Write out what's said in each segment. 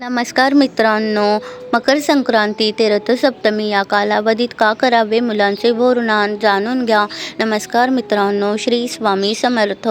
नमस्कार मित्रांनो मकर संक्रांती ते रथसप्तमी या कालावधीत का करावे मुलांचे बोरनान जाणून घ्या. नमस्कार मित्रांनो श्री स्वामी समर्थ.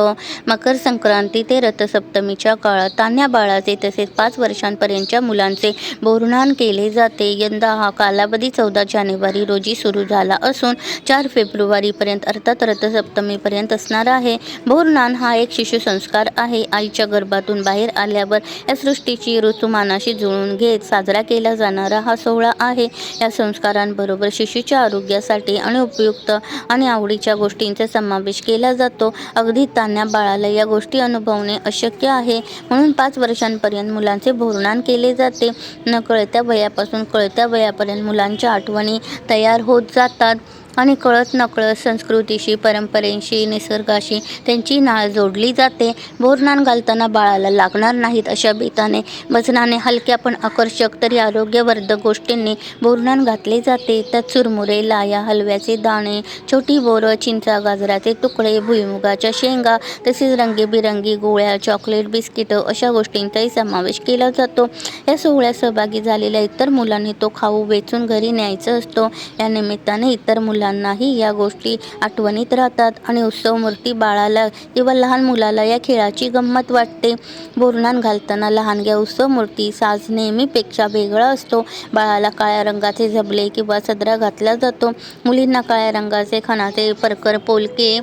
मकर संक्रांती ते रथसप्तमीच्या काळात तान्ह्या बाळाचे तसेच पाच वर्षांपर्यंतच्या मुलांचे बोरनान केले जाते. यंदा हा कालावधी चौदा जानेवारी रोजी सुरू झाला असून चार फेब्रुवारीपर्यंत अर्थात रथसप्तमीपर्यंत असणार आहे. बोरनान हा एक शिशुसंस्कार आहे. आईच्या गर्भातून बाहेर आल्यावर या सृष्टीची ऋतुमाना ऋतुमानाशी जुळवून घेत साजरा केला जाणारा हा सोहळा आहे. या संस्कारांबरोबर शिशूच्या आरोग्यासाठी आणि उपयुक्त आणि आवडीच्या गोष्टींचा समावेश केला जातो. अगदी तान्या बाळाला या गोष्टी अनुभवणे अशक्य आहे. म्हणून पाच वर्षांपर्यंत मुलांचे भोरणान केले जाते. न कळत्या वयापासून कळत्या वयापर्यंत मुलांच्या आठवणी तयार होत जातात. आणि कळत नकळत संस्कृतीशी परंपरेशी निसर्गाशी त्यांची नाळ जोडली जाते. बोरनान घालताना बाळाला लागणार नाहीत अशा बेताने वजनाने हलक्या पण आकर्षक तरी आरोग्यवर्धक गोष्टींनी बोरनान घातले जाते. त्यात चुरमुरे लाया हलव्याचे दाणे छोटी बोरं चिंचा गाजराचे तुकडे भुईमुगाच्या शेंगा तसेच रंगीबिरंगी गोळ्या चॉकलेट बिस्किटं अशा गोष्टींचाही समावेश केला जातो. या सोहळ्यात सहभागी झालेल्या इतर मुलांनी तो खाऊ वेचून घरी न्यायचा असतो. या निमित्ताने इतर मुलांनाही या गोष्टी आठवणीत राहतात. आणि उत्सव मूर्ती बाळाला किंवा लहान मुलाला या खेळाची गंमत वाटते. बोरणान घालताना लहानग्या उत्सव मूर्ती साज नेहमीपेक्षा वेगळा असतो. बाळाला काळ्या रंगाचे झबले किंवा सदरा घातला जातो. मुलींना काळ्या रंगाचे खणाचे परकर पोलके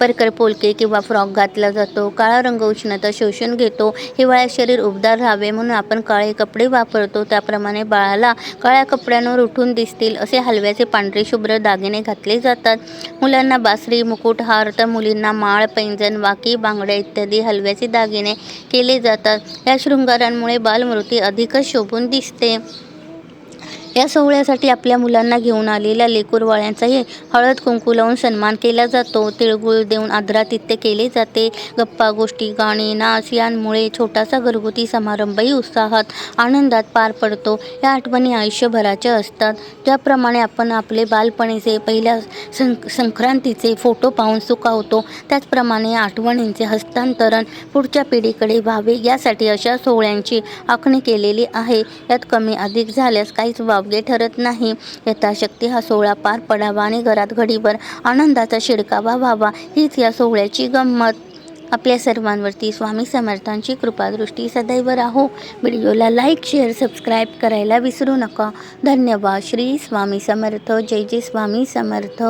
परकर पोलके किंवा फ्रॉक घातला जातो काळा रंग उष्णता शोषून घेतो हिवाळ्यात शरीर उबदार राहावे म्हणून आपण काळे कपडे वापरतो. त्याप्रमाणे बाळाला काळ्या कपड्यांवर उठून दिसतील असे हलव्याचे पांढरे शुभ्र दागिने घातले जातात. मुलांना बासरी मुकुट हार तर मुलींना माळ पैंजण वाकी बांगड्या इत्यादी हलव्याचे दागिने केले जातात. या शृंगारांमुळे बालमृती अधिकच शोभून दिसते. या सोहळ्यासाठी आपल्या मुलांना घेऊन आलेल्या लेकूरवाळ्यांचाही हळद कुंकू लावून सन्मान केला जातो. तिळगुळ देऊन आदरातिथ्य केले जाते. गप्पा गोष्टी गाणी नाच यांमुळे छोटासा घरगुती समारंभही उत्साहात आनंदात पार पडतो. या आठवणी आयुष्यभराच्या असतात. ज्याप्रमाणे आपण आपले बालपणीचे पहिल्या सं संक्रांतीचे फोटो पाहून सुखावतो त्याचप्रमाणे या आठवणींचे हस्तांतरण पुढच्या पिढीकडे व्हावे यासाठी अशा सोहळ्यांची आखणी केलेली आहे. यात कमी अधिक झाल्यास काहीच योग्य ठरत नाही. यथाशक्ती हा सोहळा पार पडावा आणि घरात घडीवर आनंदाचा शिडकावा व्हावा हीच या सोहळ्याची गंमत. आपल्या सर्वांवरती स्वामी समर्थांची कृपादृष्टी सदैव राहो. व्हिडिओला लाईक शेअर सबस्क्राईब करायला विसरू नका. धन्यवाद. श्री स्वामी समर्थ. जय जय स्वामी समर्थ.